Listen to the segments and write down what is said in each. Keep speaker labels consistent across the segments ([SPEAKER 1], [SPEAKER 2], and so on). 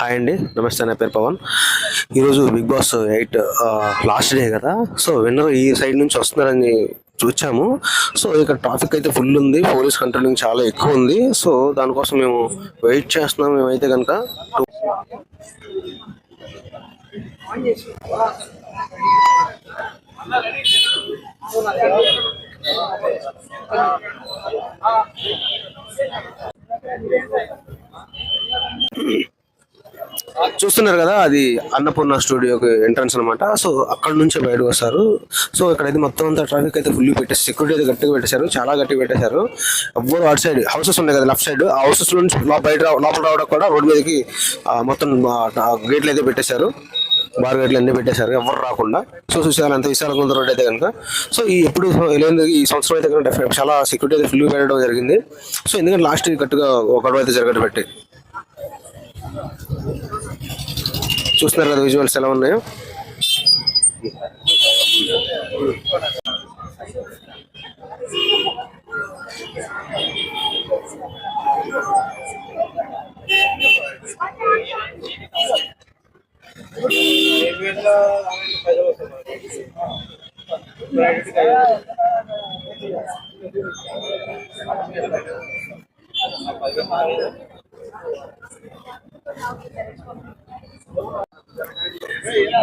[SPEAKER 1] Hi అండి. నమస్తే నా పేరు పవన్. ఈరోజు Big Boss eight last day కదా. సో విన్నర్ ఈ సైడ్ నుంచి వస్తున్నారని చూచాము. సో ఇక్కడ ట్రాఫిక్ అయితే ఫుల్ ఉంది. పోలీస్ కంట్రోలింగ్ చాలా ఎక్కువ ఉంది. సో దానికోసం మేము వెయిట్ చేస్తున్నాం. మేమైతే కనుక చూస్తున్నారు కదా అది అన్నపూర్ణ స్టూడియోకి ఎంట్రన్స్ అనమాట సో అక్కడ నుంచే బయటకు వస్తారు. సో ఇక్కడైతే మొత్తం అంతా ట్రాఫిక్ అయితే ఫుల్ పెట్టేసి సెక్యూరిటీ అయితే గట్టిగా పెట్టేశారు. చాలా గట్టిగా పెట్టేశారు. ఎవ్వరు అటు సైడ్ హౌసెస్ ఉన్నాయి కదా లెఫ్ట్ సైడ్ ఆ హౌసెస్ నుంచి లో- బయట లోపల రావడం కూడా రోడ్ మీదకి మొత్తం గేట్లు అయితే పెట్టేశారు. బార్ గేట్లు అన్ని పెట్టేశారు. ఎవరు రాకుండా. సో చూసేవాళ్ళు అంత విశాలంగా ఉంది రోడ్ అయితే కనుక. సో ఈ ఎప్పుడు లేదు ఈ సంవత్సరం అయితే కనుక చాలా సెక్యూరిటీ అయితే ఫుల్ పెట్టడం జరిగింది. సో ఎందుకంటే లాస్ట్ కట్టుగా ఒక గొడవ అయితే జరగట్టు పెట్టి చూస్తున్నారు కదా విజువల్స్ ఎలా ఉన్నాయో.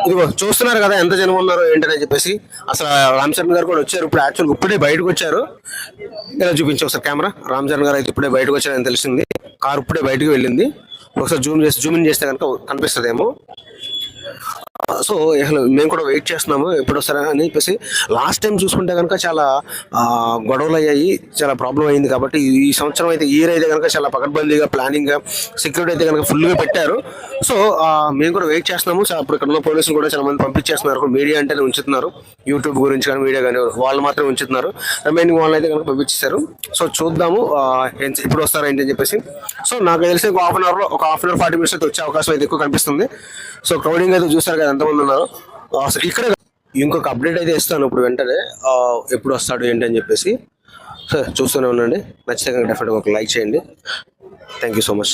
[SPEAKER 1] ఇదిగో చూస్తున్నారు కదా ఎంత జనం ఉన్నారు ఏంటని చెప్పేసి. అసలు రామ్ చరణ్ గారు కూడా వచ్చారు. ఇప్పుడు యాక్చువల్గా ఇప్పుడే బయటకు వచ్చారు. ఇలా చూపించు ఒకసారి కెమెరా రామ్ చరణ్ గారు అయితే ఇప్పుడే బయటకు వచ్చారని తెలిసింది. కారు ఇప్పుడే బయటకు వెళ్ళింది. ఒకసారి జూమ్ చేసి జూమ్ ఇన్ చేస్తే కనుక కనిపిస్తుందేమో. సో అసలు మేము కూడా వెయిట్ చేస్తున్నాము ఎప్పుడు వస్తారా అని చెప్పేసి లాస్ట్ టైం చూసుకుంటే కనుక చాలా గొడవలు అయ్యాయి చాలా ప్రాబ్లం అయింది కాబట్టి ఈ- ఈ సంవత్సరం అయితే ఇయర్ అయితే కనుక చాలా పకడ్బందీగా ప్లానింగ్గా సెక్యూరిటీ అయితే కనుక ఫుల్గా పెట్టారు. సో మేము కూడా వెయిట్ చేస్తున్నాము. సో అప్పుడు ఇక్కడ పోలీసులు కూడా చాలా మంది పంపించేస్తున్నారు. మీడియా అంటే ఉంచుతున్నారు. యూట్యూబ్ గురించి కానీ మీడియా కానీ వాళ్ళు మాత్రం ఉంచుతున్నారు. రిమైనింగ్ వాళ్ళు అయితే కనుక పంపించేశారు. సో చూద్దాము ఎప్పుడు వస్తారా ఏంటి అని చెప్పేసి. సో నాకు తెలిసి ఒక హాఫ్ అన్ అవర్లో ఒక half an hour forty minutes అయితే వచ్చే అవకాశం అయితే ఎక్కువ కనిపిస్తుంది. సో క్రౌడింగ్ అయితే చూస్తారు కదా ఎంతమంది ఉన్నారు. అసలు ఇక్కడ ఇంకొక అప్డేట్ అయితే ఇస్తాను ఇప్పుడు వెంటనే. ఎప్పుడు వస్తాడు ఏంటి అని చెప్పేసి. సో చూస్తూనే ఉండండి. నచ్చితే కనుక డెఫినెట్గా ఒక లైక్ చేయండి. Thank you so much